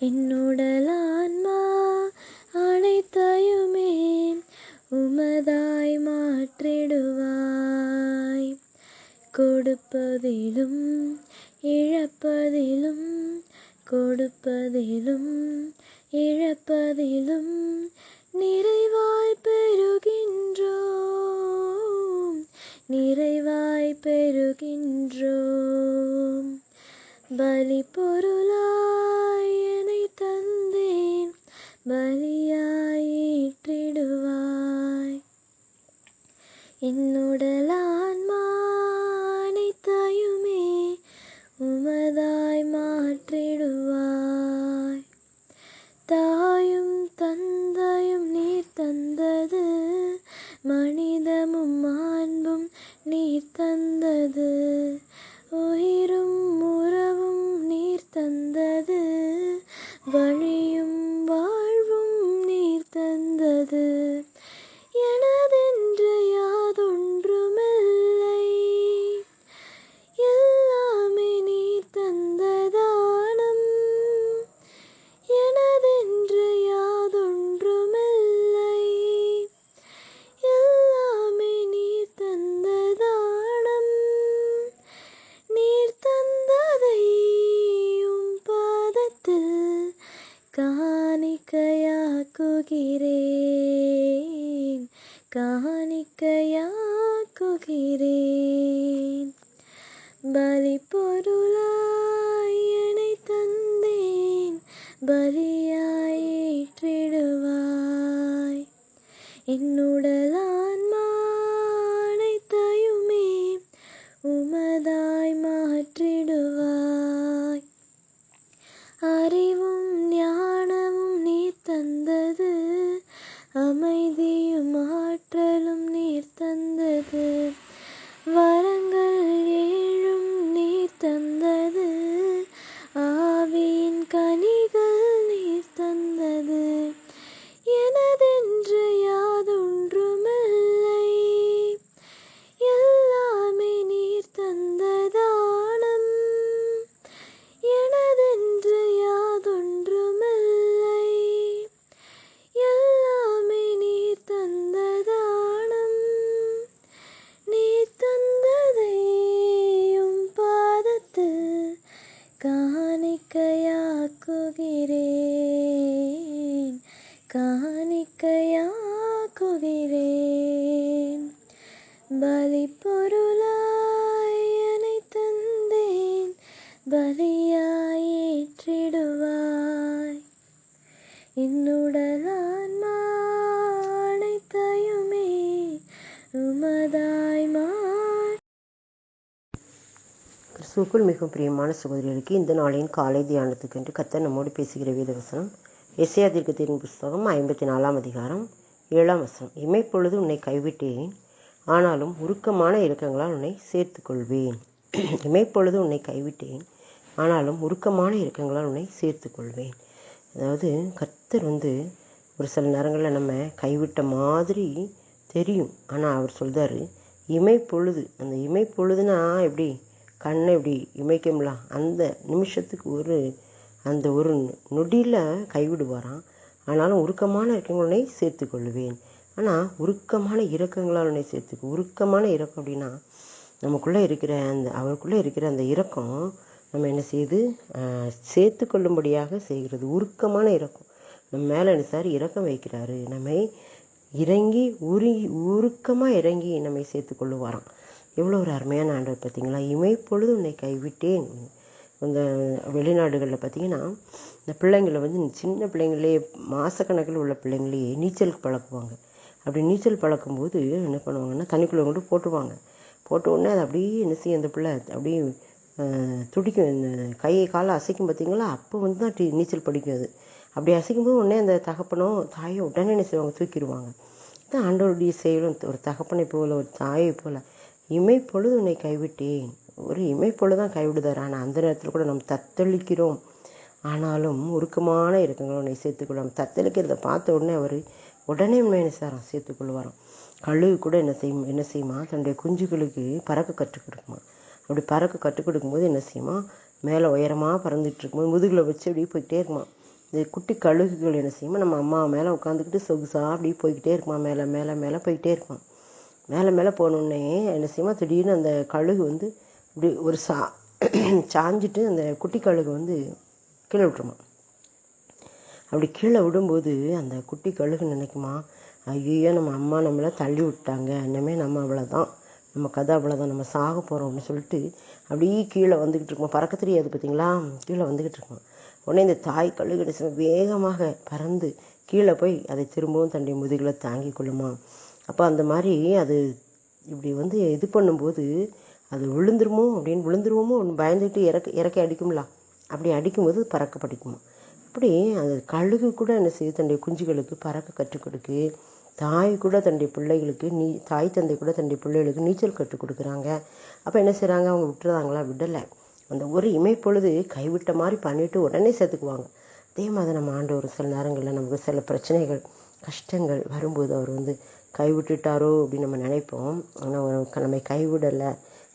என்னுடலான்மா அனைத்தையுமே உமதாய் மாற்றிடுவாய். கொடுப்பதிலும் இழப்பதிலும் கொடுப்பதிலும் இழப்பதிலும் நிறைவாய் பெறுகின்றோம். நிறைவாய் பெறுகின்றோம். பலி பொருளா என்னுடலான்மானைத்தையுமே உமதாய் மாற்றிடுவாய். தாயும் தந்தையும் நீர் தந்தது மணி மாண்பும் நீர் தந்தது உயிரும் உறவும் நீர் தந்தது வழியும் வாழ்வும் நீர் தந்தது எனதென்று யாதொன்றுமில்லை எல்லாமே நீர் தந்ததானம் எனதென்று யாதொன்றுமில்லை எல்லாமே நீர் தந்ததானம் நீர் தந்ததை உம் பாதத்தில் காணிக்கையாக்குகிறேன் காணிக்கையாக்குகிறேன். பலி பொருளாய் என்னை தந்தேன். பலியாயிற்றிடுவாய் ஏற்றிடுவாய். என்னுடலான்மா உமதாய் மாற்றிடுவாய். அறிவும் தந்தது. காணிக்கையாக்குகிறேன் பலி பொருளாய் தந்தேன். பலியாய் ஏற்றிடுவாய் என்னுடலான்மா உமதாய் மா கிறிஸ்துவுக்குள் மிகவும் பிரியமான சகோதரிகளுக்கு இந்த நாளின் காலை தியானத்துக்கென்று கத்தர் நம்மோடு பேசுகிற வேதவசனம் எஸ்ஐயா புஸ்தகம் ஐம்பத்தி நாலாம் அதிகாரம் ஏழாம் வசனம். இமைப்பொழுது உன்னை கைவிட்டேன் ஆனாலும் உருக்கமான இறக்கங்களால் உன்னை சேர்த்துக்கொள்வேன். இமைப்பொழுது உன்னை கைவிட்டேன் ஆனாலும் உருக்கமான இறக்கங்களால் உன்னை சேர்த்துக்கொள்வேன். அதாவது கர்த்தர் வந்து ஒரு சில நேரங்களில் நம்ம கைவிட்ட மாதிரி தெரியும். ஆனால் அவர் சொல்கிறார் இமைப்பொழுது அந்த இமைப்பொழுதுனா எப்படி? கண்ணை இப்படி இமைக்கும்ல? அந்த நிமிஷத்துக்கு ஒரு அந்த ஒரு நொடியில் கைவிடுவாராம். ஆனாலும் உருக்கமான இரக்கங்களை சேர்த்துக்கொள்வேன் ஆனால் உருக்கமான இறக்கங்களால் உன்னை சேர்த்துக்கு உருக்கமான இறக்கம் அப்படின்னா நமக்குள்ளே இருக்கிற அந்த அவருக்குள்ளே இருக்கிற அந்த இறக்கம் நம்ம என்ன செய்து சேர்த்து கொள்ளும்படியாக செய்கிறது. உருக்கமான இறக்கம். நம்ம மேலே என்ன சார் இறக்கம் வைக்கிறாரு. நம்மை இறங்கி உருங்கி உருக்கமாக இறங்கி நம்மை சேர்த்து கொள்ளுவாராம். எவ்வளோ ஒரு அருமையான ஆண்டவர் பார்த்தீங்களா இமைப்பொழுது உன்னை கைவிட்டேன். இந்த வெளிநாடுகளில் பார்த்தீங்கன்னா இந்த பிள்ளைங்களை வந்து சின்ன பிள்ளைங்களே மாதக்கணக்கில் உள்ள பிள்ளைங்களையே நீச்சலுக்கு பழக்குவாங்க. அப்படி நீச்சல் பழக்கும்போது என்ன பண்ணுவாங்கன்னா தண்ணிக்குள்ளே கொண்டு போட்டுருவாங்க. போட்ட உடனே அது அப்படியே என்ன செய்யும் அந்த பிள்ளை அப்படியே துடிக்கும். இந்த கையை காலை அசைக்கும் பார்த்தீங்களா அப்போ வந்து தான் நீச்சல் படிக்கும் அது. அப்படி அசைக்கும்போது உடனே அந்த தகப்பனோ தாயோ உடனே என்ன செய்வாங்க? தூக்கிடுவாங்க. தான் ஆண்டவருடைய செயலும். ஒரு தகப்பனை போல ஒரு தாயை போல. இமை பொழுது உன்னை கைவிட்டேன். ஒரு இமைப்போல் தான் கைவிடுதார். ஆனால் அந்த நேரத்தில் கூட நம்ம தத்தளிக்கிறோம். ஆனாலும் உருக்கமான இருக்கங்களும் உன்னை சேர்த்துக்கொள்ளும் தத்தளிக்கிறத பார்த்த உடனே அவர் உடனே உண்மை என்ன செய்றாராம் சேர்த்துக்கொள்வாராம் கழுகு கூட என்ன செய்யும் என்ன செய்யுமா? தன்னுடைய குஞ்சுகளுக்கு பறக்க கற்றுக் கொடுக்குமா? அப்படி பறக்க கற்றுக் கொடுக்கும்போது என்ன செய்யுமா? மேலே உயரமாக பறந்துட்டு இருக்கும்போது முதுகில் வச்சு அப்படியே போய்கிட்டே இருக்குமா? இந்த குட்டி கழுகுகள் என்ன செய்யுமா? நம்ம அம்மா மேலே உட்காந்துக்கிட்டு சொகுசாக அப்படியே போய்கிட்டே இருக்குமா? மேலே மேலே மேலே போய்கிட்டே இருக்குமா? மேலே மேலே போனோடனே என்ன செய்யுமா? திடீர்னு அந்த கழுகு வந்து இப்படி ஒரு சா சாஞ்சிட்டு அந்த குட்டி கழுகு வந்து கீழே விட்டுருமா அப்படி கீழே விடும்போது அந்த குட்டி கழுகு நினைக்குமா? ஐயோ நம்ம அம்மா நம்மளை தள்ளி விட்டாங்க. இனிமே நம்ம அவ்வளோதான் நம்ம கதை அவ்வளோதான் நம்ம சாக போகிறோம் அப்படின்னு சொல்லிட்டு அப்படியே கீழே வந்துக்கிட்டு இருக்கோம் பறக்க தெரியாது பார்த்தீங்களா கீழே வந்துக்கிட்டு இருக்கோம் உடனே இந்த தாய் கழுகு வேகமாக பறந்து கீழே போய் அதை திரும்பவும் தன்னுடைய முதுகில் தாங்கி கொள்ளுமா? அப்போ அந்த மாதிரி அது இப்படி வந்து இது பண்ணும்போது அது விழுந்துருமோ அப்படின்னு விழுந்துருவோமோ ஒன்று பயந்துட்டு இறக்க இறக்கி அடிக்கும்ல. அப்படி அடிக்கும்போது பறக்க படிக்குமா? அப்படி அந்த கழுகு கூட என்ன செய்யுது? தன்னுடைய குஞ்சுகளுக்கு பறக்க கற்றுக் கொடுக்கு. தாய் கூட தன்னுடைய பிள்ளைகளுக்கு நீ தாய் தந்தை கூட தன்னுடைய பிள்ளைகளுக்கு நீச்சல் கற்றுக் கொடுக்குறாங்க. அப்போ என்ன செய்கிறாங்க அவங்க விட்டுறாங்களா? விடலை. அந்த ஒரு இமைப்பொழுது கைவிட்ட மாதிரி பண்ணிவிட்டு உடனே சேர்த்துக்குவாங்க அதே மாதிரி நம்ம ஆண்டவர் சில நேரங்களில் நமக்கு சில பிரச்சனைகள் கஷ்டங்கள் வரும்போது அவர் வந்து கைவிட்டுட்டாரோ அப்படின்னு நம்ம நினைப்போம். ஆனால் நம்மை கைவிடலை.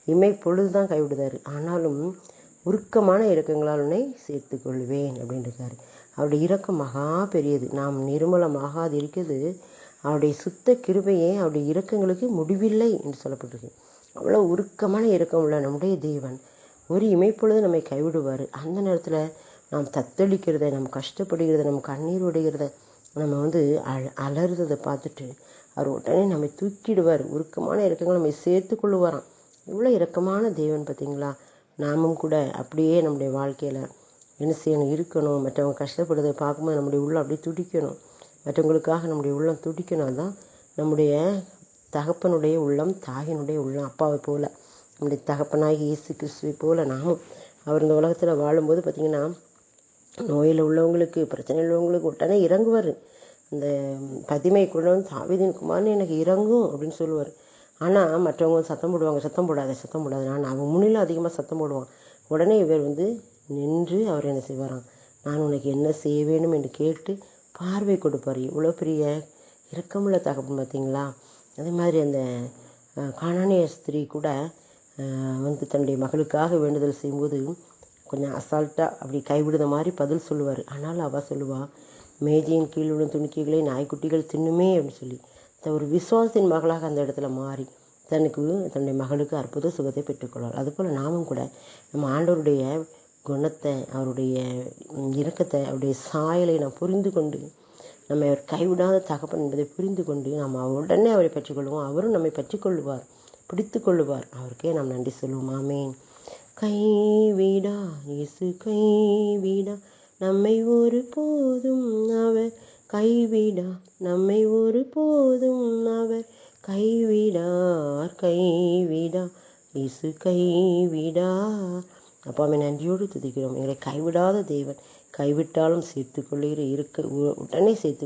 இமை பொழுது தான் ஆனாலும் உருக்கமான இறக்கங்களால் உன்னை சேர்த்து கொள்வேன் அப்படின்னு அவருடைய இறக்கம் மகா பெரியது. நாம் நிர்மலமாகாது இருக்கிறது. அவருடைய சுத்த கிருபையே அவருடைய இறக்கங்களுக்கு முடிவில்லை என்று சொல்லப்பட்டிருக்கு. அவ்வளோ உருக்கமான இறக்கம் உள்ள நம்முடைய தேவன். ஒரு இமைப்பொழுது நம்மை கைவிடுவார். அந்த நேரத்தில் நாம் தத்தளிக்கிறத நம்ம கஷ்டப்படுகிறத நம்ம கண்ணீர் உடைகிறத நம்ம வந்து அழ அலறுறதை பார்த்துட்டு அவர் உடனே நம்மை தூக்கிடுவார். உருக்கமான இறக்கங்கள் நம்மை சேர்த்து கொள்ளுவாராம் இவ்வளோ இரக்கமான தேவன் பார்த்தீங்களா நாமும் கூட அப்படியே நம்முடைய வாழ்க்கையில் என்ன செய்யணும்? இருக்கணும். மற்றவங்க கஷ்டப்படுறதை பார்க்கும்போது நம்முடைய உள்ளம் அப்படியே துடிக்கணும். மற்றவங்களுக்காக நம்முடைய உள்ளம் துடிக்கணும். அதுதான் நம்முடைய தகப்பனுடைய உள்ளம் தாயினுடைய உள்ளம் அப்பாவை போல். நம்முடைய தகப்பனாகி இயேசு கிறிஸ்துவை போல் நாமும் அவர் இந்த உலகத்தில் வாழும்போது பார்த்திங்கன்னா நோயில் உள்ளவங்களுக்கு பிரச்சனை உள்ளவங்களுக்கு உடனே இறங்குவார். அந்த பதிமை குழந்தை தாவிதின் குமார்னு எனக்கு இறங்கும் அப்படின்னு சொல்லுவார். ஆனால் மற்றவங்க சத்தம் போடுவாங்க சத்தம் போடாத சத்தம் போடாத. நான் அவன் முன்னிலும் அதிகமாக சத்தம் போடுவான் உடனே இவர் வந்து நின்று அவர் என்ன செய்வாராம்? நான் உனக்கு என்ன செய்ய வேணும் என்று கேட்டு பார்வை கொடுப்பார். இவ்வளோ பெரிய இரக்கமுள்ள தகப்பன் பார்த்தீங்களா? அதே மாதிரி அந்த காணானிய ஸ்திரீ கூட வந்து தன்னுடைய மகளுக்காக வேண்டுதல் செய்யும்போது கொஞ்சம் அசால்ட்டாக அப்படி கைவிடுத மாதிரி பதில் சொல்லுவார். ஆனாலும் அவள் சொல்லுவாள் மேஜையின் கீழ் உள்ள துணிக்கைகளை நாய்க்குட்டிகள் தின்னுமே அப்படின்னு சொல்லி. ஒரு விசுவாசத்தின் மகளாக அந்த இடத்துல மாறி தனக்கு தன்னுடைய மகளுக்கு அற்புத சுகத்தை பெற்றுக்கொள்வாள். அதுபோல் நாமும் கூட நம்ம ஆண்டவருடைய குணத்தை அவருடைய இறக்கத்தை இரக்கத்தை அவருடைய சாயலை நாம் புரிந்து கொண்டு நம்மை அவர் கைவிடாத தகப்பன் என்பதை புரிந்து கொண்டு நாம் உடனே அவரை பற்றிக்கொள்வோம். அவரும் நம்மை பற்றிக்கொள்வார் பிடித்து கொள்ளுவார் அவருக்கே நாம் நன்றி சொல்லுவோம். ஆமேன். கைவிடா இயேசு கைவிடா நம்மை ஒரு போதும் அவர் கைவிடா. நம்மை ஒரு போதும் அவர் கைவிடார் கைவிடா. இசு கைவிடா. அப்பாவை நன்றியோடு துதிக்கிறோம். எங்களை கைவிடாத தேவன் கைவிட்டாலும் சேர்த்துக்கொள்ளுகிற இருக்க உடனே சேர்த்து